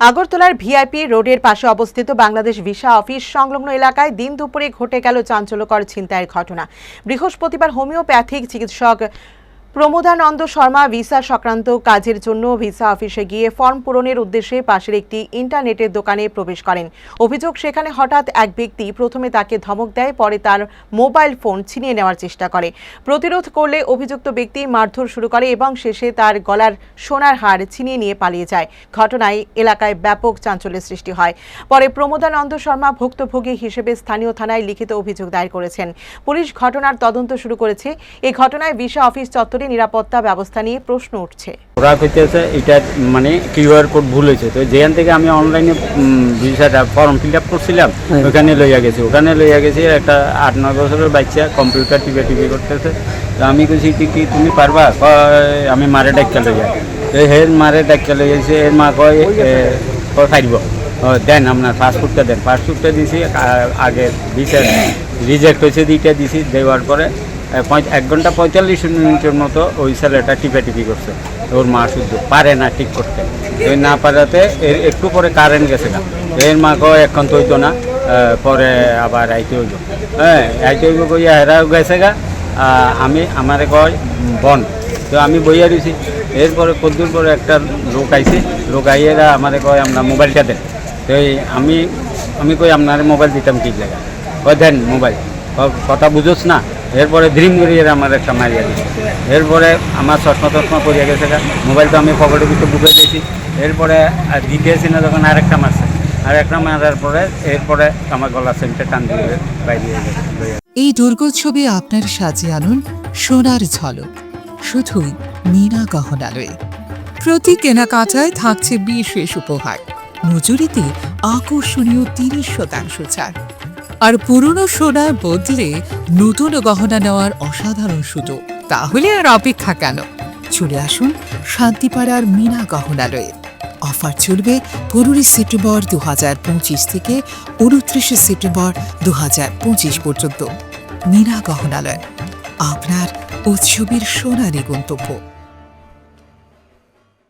আগরতলার ভিআইপি রোডের পাশে অবস্থিত বাংলাদেশ ভিসা অফিস সংলগ্ন এলাকায় দিন দুপুরে ঘটে গেল চাঞ্চল্যকর ছিনতাইয়ের ঘটনা। বৃহস্পতিবার হোমিওপ্যাথিক চিকিৎসক প্রমোদানন্দ শর্মা ভিসা সংক্রান্ত কাজের জন্য ভিসা অফিসে গিয়ে ফর্ম পূরণের উদ্দেশ্যে পাশের একটি ইন্টারনেটের দোকানে প্রবেশ করেন। অভিযোগ, সেখানে হঠাৎ এক ব্যক্তি প্রথমে তাকে ধমক দেয়, পরে তার মোবাইল ফোন ছিনিয়ে নেওয়ার চেষ্টা করে। প্রতিরোধ করলে অভিযুক্ত ব্যক্তি মারধর শুরু করে এবং শেষে তার গলার সোনার হার ছিনিয়ে নিয়ে পালিয়ে যায়। ঘটনায় এলাকায় ব্যাপক চাঞ্চল্যের সৃষ্টি হয়। পরে প্রমোদানন্দ শর্মা ভুক্তভোগী হিসেবে স্থানীয় থানায় লিখিত অভিযোগ দায়ের করেছেন। পুলিশ ঘটনার তদন্ত শুরু করেছে। এই ঘটনায় ভিসা অফিস চত্বরে নিরাপত্তা ব্যবস্থা নিয়ে প্রশ্ন উঠছে। ওরা কইতেছে এটা মানে কিউআর কোড ভুল হয়েছে। তো যেখান থেকে আমি অনলাইনে ভিসাটা ফর্ম ফিল আপ করছিলাম ওখানে লইয়া গেছি। ওখানে লইয়া গেছি একটা আট নয় বছরের বাচ্চা কম্পিউটার টিপে টিপে করতেছে। তো আমি কইছি কি কি তুমি পারবা? আমি মারে ডাক্কা লইয়া। তো হে মারে ডাক্কা লইয়া গেছে এর মা কয় কয় দেন আপনার পাসপোর্টটা দেন। পাসপোর্টটা দিছি আগে ভিসা রিজেক্ট হয়েছে দুইটা দিছি দেওয়ার পরে এক ঘণ্টা পঁয়তাল্লিশ মিনিটের মতো ওই ছেলেটা টিপে টিপি করছে। ওর মা শুদ্ধ পারে না ঠিক করতে। ওই না পারাতে এর একটু পরে কারেন্ট গেছে গা। এর মা কয় এখন তো হইতো না পরে আবার আইতে হইব। হ্যাঁ আইতে হইব কইয়া হেরাও গেছে গা। আমি, আমারে কয়, বন, তো আমি বইয়া দিছি এরপরে কদ্দুর পরে একটা লোক আইছে। লোক আইয়েরা আমারে কয়, আমরা মোবাইলটা দেন। তো আমি আমি কই, আপনার মোবাইল দিতাম কি জায়গা কয়, দেন মোবাইল। কথা বুঝোস না। এরপরে ড্রিম করিয়ে আমার একটা মারিয়া দিচ্ছে এরপরে আমার চশমা টশমা করিয়া গেছে মোবাইল তো আমি পকেটের ভিতরে বুকে দিয়েছি। এরপরে আর দিতেছি না যখন আরেকটা মারছে, আরেকটা মারার পরে, এরপরে আমার গলা সেন্টে টান দিয়ে বাইরে এই দুর্গোৎসবে আপনার সাজিয়ে আনুন সোনার ঝলক, শুধুই মীনা গহনালয়ে। প্রতি কেনাকাটায় থাকছে বিশেষ উপহার। মজুরিতে আকর্ষণীয় তিরিশ শতাংশ ছাড়। আর পুরনো সোনার বদলে নতুন গহনা নেওয়ার অসাধারণ সুযোগ। তাহলে আর অপেক্ষা কেন? চলে আসুন শান্তিপাড়ার মীনা গহনালয়ে। অফার চলবে পনেরোই সেপ্টেম্বর দু হাজার পঁচিশ থেকে উনত্রিশে সেপ্টেম্বর দু হাজার পঁচিশ পর্যন্ত। মীনা গহনালয়, আপনার উৎসবের সোনালী গন্তব্য।